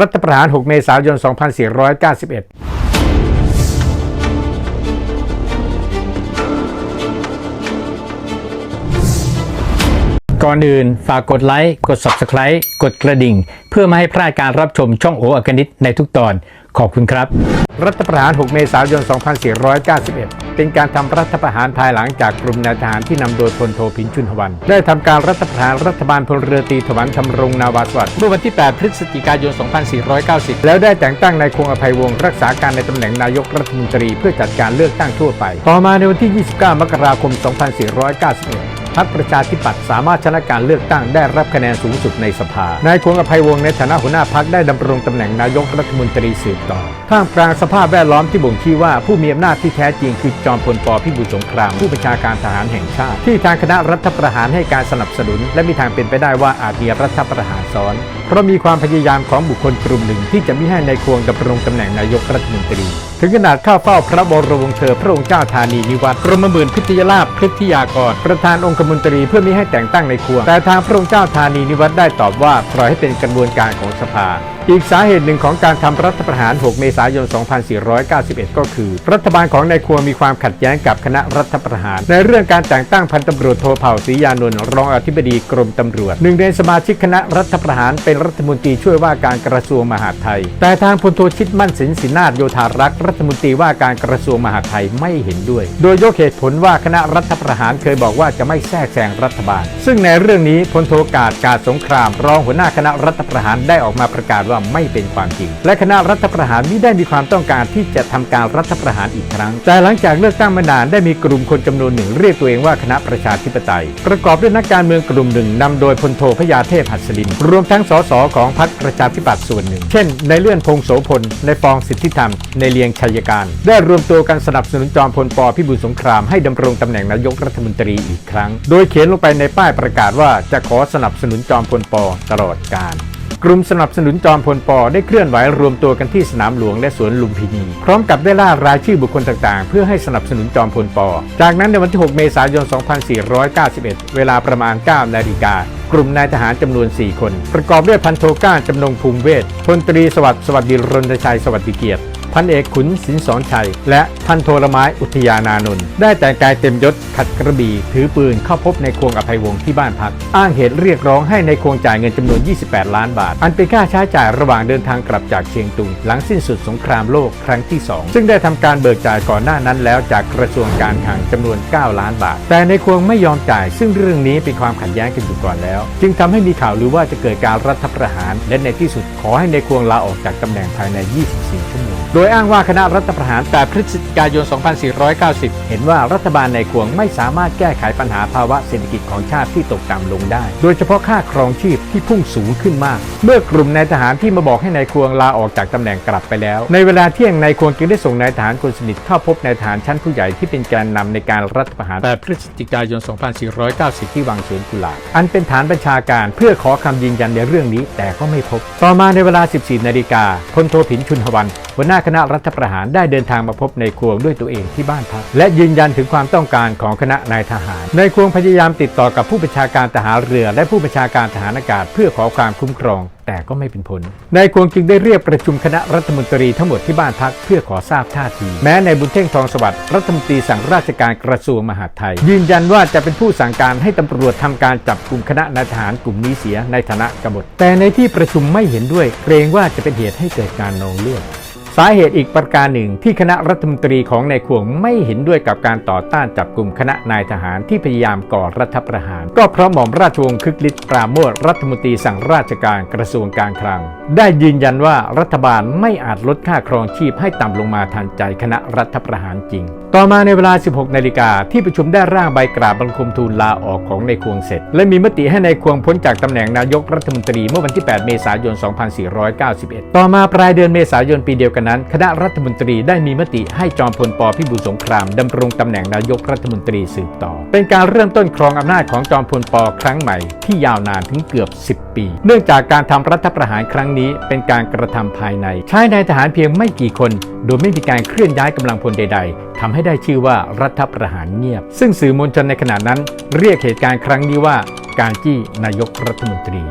รัฐประหาร 6 เมษายน 2491ก่อนอื่น ฝากกดไลค์ กด Subscribe กดกระดิ่ง เพื่อไม่ให้พลาดการรับชมช่องโออากนิตในทุกตอน ขอบคุณครับ รัฐประหาร 6 เมษายน 2491 เป็นการทำรัฐประหารภายหลังจากกลุ่มนายทหารที่นำโดยพลโทพินชุนทวัน ได้ทำการรัฐประหารรัฐบาลพลเรือตรีถวันธำรงนาวาสวัสดิ์เมื่อวันที่ 8 พฤศจิกายน 2490 แล้วได้แต่งตั้งนายคงอภัยวงศ์รักษาการในตำแหน่งนายกรัฐมนตรีเพื่อจัดการเลือกตั้งทั่วไป ต่อมาในวันที่ 29 มกราคม 2491 พรรคประชาธิปัตย์สามารถชนะการเลือกตั้งได้รับคะแนนสูงสุดในสภา นายควงอภัยวงศ์ในฐานะหัวหน้าพรรคได้ดำรงตำแหน่งนายกรัฐมนตรีสืบต่อ ท่ามกลางสภาพแวดล้อมที่บ่งชี้ว่าผู้มีอำนาจที่แท้จริงคือจอมพลปพิบูลสงคราม ผู้บัญชาการทหารแห่งชาติ ที่ทางคณะรัฐประหารให้การสนับสนุน และมีทางเป็นไปได้ว่าอาจมีรัฐประหารซ้อนเพราะมีความพยายามของบุคคลกลุ่มหนึ่งที่จะไม่ให้ในายควงดำรงตำแหน่งนายกรัฐมนตรี ถึงขนาดเข้าเฝ้าพระบรมวงศ์เธอพระองค์เจ้าธานีนิวัตรกรมหมื่นพิทยาลาภพฤทธิยากร ประธานองคมนตรีเพื่อมิให้แต่งตั้งในควงแต่ทางพระองค์เจ้าธานีนิวัตรได้ตอบว่าปล่อยให้เป็นกระบวนการของสภา อีกสาเหตุหนึ่งของการทำรัฐประหาร 6 เมษายน 2491 ก็คือ รัฐบาลของนายควมีความขัดแย้งกับคณะรัฐประหาร ในเรื่องการแต่งตั้งพันตำรวจโทเผ่าศรียานนท์รองอธิบดีกรมตำรวจหนึ่งในสมาชิกคณะรัฐประหารเป็นรัฐมนตรีช่วยว่าการกระทรวงมหาดไทย แต่ทางพลโทชิดมั่นสินสินาถโยธารักษ์รัฐมนตรีว่าการกระทรวงมหาดไทยไม่เห็นด้วย โดยยกเหตุผลว่าคณะรัฐประหารเคยบอกว่าจะไม่แทรกแซงรัฐบาล ซึ่งในเรื่องนี้พลโทกาดกาดสงคราม รองหัวหน้าคณะรัฐประหารได้ออกมาประกาศว่าไม่เป็นความจริง และคณะรัฐประหารไม่ได้มีความต้องการที่จะทำการรัฐประหารอีกครั้ง แต่หลังจากเลือกตั้งมานานได้มีกลุ่มคนจำนวนหนึ่งเรียกตัวเองว่าคณะประชาธิปไตย ประกอบด้วยนักการเมืองกลุ่มหนึ่งนำโดยพลโทพยาเทพหัสดิน รวมทั้งสสของพรรคประชาธิปัตย์ส่วนหนึ่ง เช่น ในเลื่อนพงโสพลในฟองสิทธิธรรม ในเลียงชัยการ ได้รวมตัวกันสนับสนุนจอมพลปพิบูลสงครามให้ดำรงตำแหน่งนายกรัฐมนตรีอีกครั้ง โดยเขียนลงไปในป้ายประกาศว่าจะขอสนับสนุนจอมพลปตลอดกาล กลุ่มสนับสนุนจอมพลปได้เคลื่อนไหวรวมตัวกันที่สนามหลวงและสวนลุมพินี พร้อมกับได้ล่ารายชื่อบุคคลต่างๆ เพื่อให้สนับสนุนจอมพลปจากนั้นในวันที่ 6 เมษายน 2491 เวลาประมาณ 9 นาฬิกากลุ่มนายทหารจำนวน 4 คน ประกอบด้วยพันโทก้าจำนงภูมิเวทพลตรีสวัสดิ์สวัสดีรณชัยสวัสดิเกียรติ พันเอกขุนสินสอนชัย และพันโทรไม้อุทยานานนท์ได้แต่งกายเต็มยศขัดกระบี่ถือปืนเข้าพบในควงอภัยวงศ์ที่บ้านพัก อ้างเหตุเรียกร้องให้ในควงจ่ายเงินจำนวน 28 ล้านบาท อันเป็นค่าใช้จ่ายระหว่างเดินทางกลับจากเชียงตุง หลังสิ้นสุดสงครามโลกครั้งที่ 2 ซึ่งได้ทำการเบิกจ่ายก่อนหน้านั้นแล้วจากกระทรวงการคลังจำนวน 9 ล้านบาท แต่ในควงไม่ยอมจ่าย ซึ่งเรื่องนี้เป็นความขัดแย้งกันอยู่ก่อนแล้ว จึงทำให้มีข่าวลือว่าจะเกิดการรัฐประหาร และในที่สุดขอให้ในควงลาออกจากตำแหน่งภายใน 24 ชั่วโมงโดยยอ้างว่าคณะรัฐประหาร 8 พฤศจิกายน 2490 เห็นว่ารัฐบาลในควงไม่สามารถแก้ไขปัญหาภาวะเศรษฐกิจของชาติที่ตกต่ำลงได้ โดยเฉพาะค่าครองชีพที่พุ่งสูงขึ้นมาก เมื่อกลุ่มนายทหารที่มาบอกให้นายควงลาออกจากตำแหน่งกลับไปแล้ว ในเวลาเที่ยงนายควงจึงได้ส่งนายทหารคนสนิทเข้าพบนายทหารชั้นผู้ใหญ่ที่เป็นแกนนำในการรัฐประหาร 8 พฤศจิกายน 2490 ที่วังสวนกุหลาบ อันเป็นฐานบัญชาการเพื่อขอคำยืนยันในเรื่องนี้ แต่ก็ไม่พบ ต่อมาในเวลา 14 นาฬิกาพลโทผินชุนหวัน หัวหน้าคณะรัฐประหารได้เดินทางมาพบในควงด้วยตัวเองที่บ้านพัก และยืนยันถึงความต้องการของคณะนายทหาร ในควงพยายามติดต่อกับผู้บัญชาการทหารเรือ และผู้บัญชาการทหารอากาศ เพื่อขอความคุ้มครอง แต่ก็ไม่เป็นผลนายควงจึงได้เรียกประชุมคณะรัฐมนตรีทั้งหมดที่บ้านพักเพื่อขอทราบท่าทีแม้ในบุญเท่งทองสวัสดิ์รัฐมนตรีสั่งราชการกระทรวงมหาดไทย ยืนยันว่าจะเป็นผู้สั่งการให้ตำรวจทำการจับกลุ่มคณะนายทหารกลุ่มนี้เสียในฐานะกบฏแต่ในที่ประชุมไม่เห็นด้วย เกรงว่าจะเป็นเหตุให้เกิดการนองเลือด สาเหตุอีกประการหนึ่งที่คณะรัฐมนตรีของนายขวงไม่เห็นด้วยกับการต่อต้านจับกลุ่มคณะนายทหารที่พยายามก่อรัฐประหาร ก็เพราะหม่อมราชวงศ์คึกฤทธิ์ปราโมทรัฐมนตรีสั่งราชการกระทรวงการคลัง ได้ยืนยันว่ารัฐบาลไม่อาจลดค่าครองชีพให้ต่ำลงมาทันใจคณะรัฐประหารจริง ต่อมาในเวลา 16 นาฬิกาที่ประชุมได้ร่างใบกราบบังคมทูลลาออกของนายควงเสร็จ และมีมติให้นายควงพ้นจากตำแหน่งนายกรัฐมนตรีเมื่อวันที่ 8 เมษายน 2491 ต่อมาปลายเดือนเมษายนปีเดียวกันนั้น คณะรัฐมนตรีได้มีมติให้จอมพลปพิบูลสงครามดำรงตำแหน่งนายกรัฐมนตรีสืบต่อ เป็นการเริ่มต้นครองอำนาจของจอมพลปครั้งใหม่ ที่ยาวนานถึงเกือบ 10 ปี เนื่องจากการทำรัฐประหารครั้งนี้ เป็นการกระทำภายใน ใช้นายทหารเพียงไม่กี่คน โดยไม่มีการเคลื่อนย้ายกำลังพลใด ๆทำให้ได้ชื่อว่ารัฐประหารเงียบ ซึ่งสื่อมวลชนในขณะนั้น เรียกเหตุการณ์ครั้งนี้ว่าการจี้นายกรัฐมนตรี